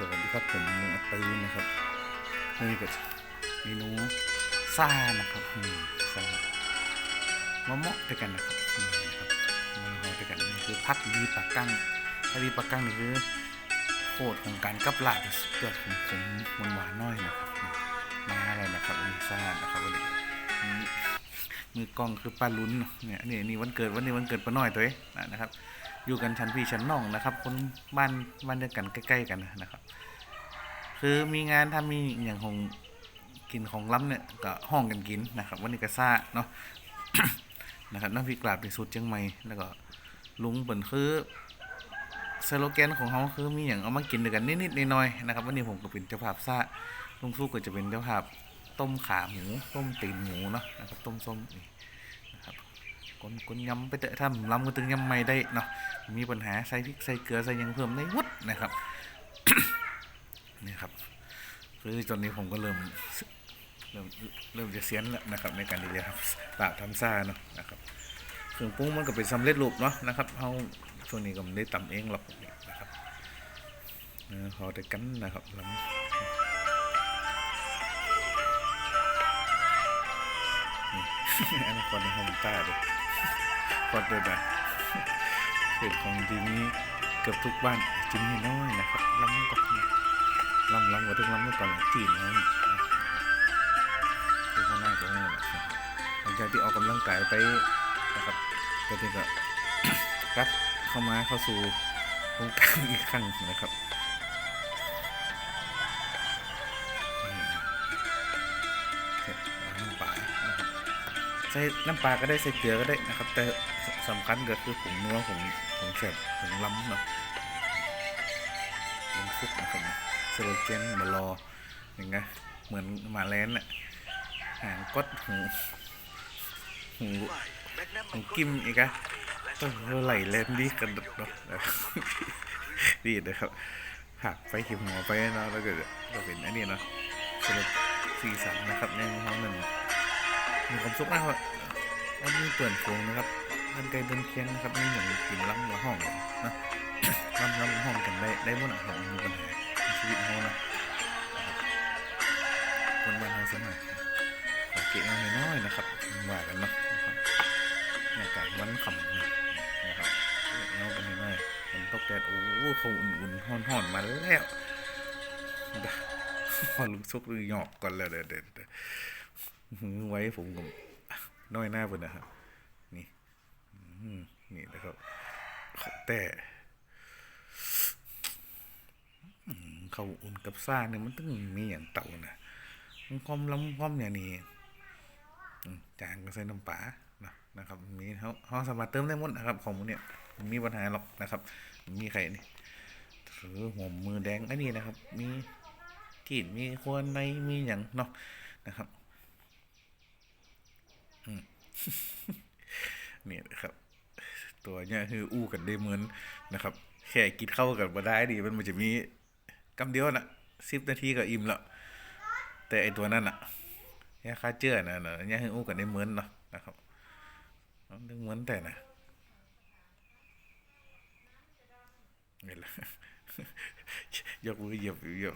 สวัสดีครับผมหนูอัปรีนะครับนี่ก็เมนูซ่านะครับอืมซ่ามะเมาะด้วยกันนะครับนี่ครับมะเมาะด้วยกันนี่คือพักดีปากกั้งพักดีปากกั้งนี่คือโคตรของการกับลาบที่สุดยอดของผมมันหวานน้อยนะครับมาแล้วนะครับนี่ซ่านะครับวันนี้มือกล้องคือป้าลุ้นเนอะเนี่ยนี่นี่วันเกิดวันนี้วันเกิดป้าน้อยตัวเองนะครับ อยู่กันชั้นพี่ชั้นน้องนะครับ คนบ้านบ้านเดียวกันใกล้ๆกันนะครับ คือมีงานถ้ามีอย่างของกินของล้ำเนี่ยก็ห้องกันกินนะครับวันนี้ก็ซ่าเนาะนะครับน้ำพริกกลาบในสูตรเชียงใหม่แล้วก็ลุงเปิ่นคือสโลแกนของเขาคือมีอย่างเอามากินด้วยกันนิดๆหน้อยๆนะครับวันนี้ผมก็เป็นเจ้าภาพซ่าลุงสู้ก็จะเป็นเจ้าภาพต้มขาหมูต้มตีนหมูเนาะนะครับต้มส้มนี่ คนคนยำไปเตะทำล้ำก็ตึงยำไม่ได้เนาะมีปัญหาใส่พริกใส่เกลือใส่ยังเพิ่มได้วุดนะครับนี่ครับคือตอนนี้ผมก็เริ่มเริ่มเริ่มจะเสียนแล้วนะครับ ในการที่จะทำลาบทำซ่าเนาะนะครับเครื่องปรุงมันก็เป็นสำเร็จรูปเนาะนะครับเขาช่วงนี้ก็ไม่ได้ตำเองหรอกนะครับเอแต่กันนะครับแล้ว อันนี้คนในห้องใต้เลยคนเดินะเป็นของที่นี้เกือบทุกบ้านจิ้มน้อยนะครับล้ำก็ล้ำล้ำกว่าทึงล้ำเมื่อก่อนจีนนะคือข้างหน้าตรงนี้แหละหลังจากที่ออกกำลังกายไปนะครับก็ที่ก็กลับเข้ามาเข้าสู่วงการอีกครั้งนะครับ ใส่น้ำปลาก็ได้ใส่เกลือก็ได้นะครับ แต่สำคัญก็คือผงเนัวผงผงเสร็จผงล้ำเนาะผงฟุกนะครับสโลแกนมารออย่างไงเหมือนมาแลนน่ะหางกดหูหูหูกิมอีกอะต้องไหลแลนดี้กันดดดีนะครับหักไปขิมหัวไปเนาะแล้วก็ก็เป็นอันนี้เนาะสโลสีสันนะครับในห้องหนึ่ง มีความสุขนะครับแล้วมีเปิดโฟงนะครับมันไกลเดินเคียงนะครับมีอย่างกินล้ำละห้องนะล้ำล้ำห้องกันได้ได้หมดนะครับไม่มีปัญหาชีวิตเขานะคนบ้านเราสมัยขอเก็บเอาน้อยๆนะครับว่ากันเนาะนะครับในการวันขำนะครับเงากันน้อยๆมันตกแดดโอ้โหเขาอุ่นๆห่อนๆมาแล้วพอลุกซุกหรือหยอกก่อนแล้วเด็ดเด็ด ไว้ผมกับน้อยหน้าเพิ่นนะครับนี่นี่นะครับแต่เขาอุ่นกับซ่าเนี่ยมันต้องมีอย่างเต่านะมันความล้ำความอย่างนี้จางก็ใส่น้ำปลานะนะครับมีเขาเขาสามารถเติมได้หมดนะครับ ของมันเนี่ยไม่มีปัญหาหรอกนะครับ มีใครนี่ถือหัวมือแดงอันนี้นะครับ มีกีดมีควรในมีอย่างเนาะนะครับ อืมนี่นะครับ ตัวเนี่ยคืออู้กันได้เหมือนนะครับ แค่กินเข้ากันมาได้ดีมันมันจะมีกำเดียวน่ะสิบนาทีก็อิ่มแล้วแต่ไอตัวนั้นน่ะเนี่ยค่าเจือน่ะน่ะเนี่ยให้อู้กันได้เหมือนเนาะนะครับนึกเหมือนแต่นะนี่แหละยกมือเหยียบเหยียบ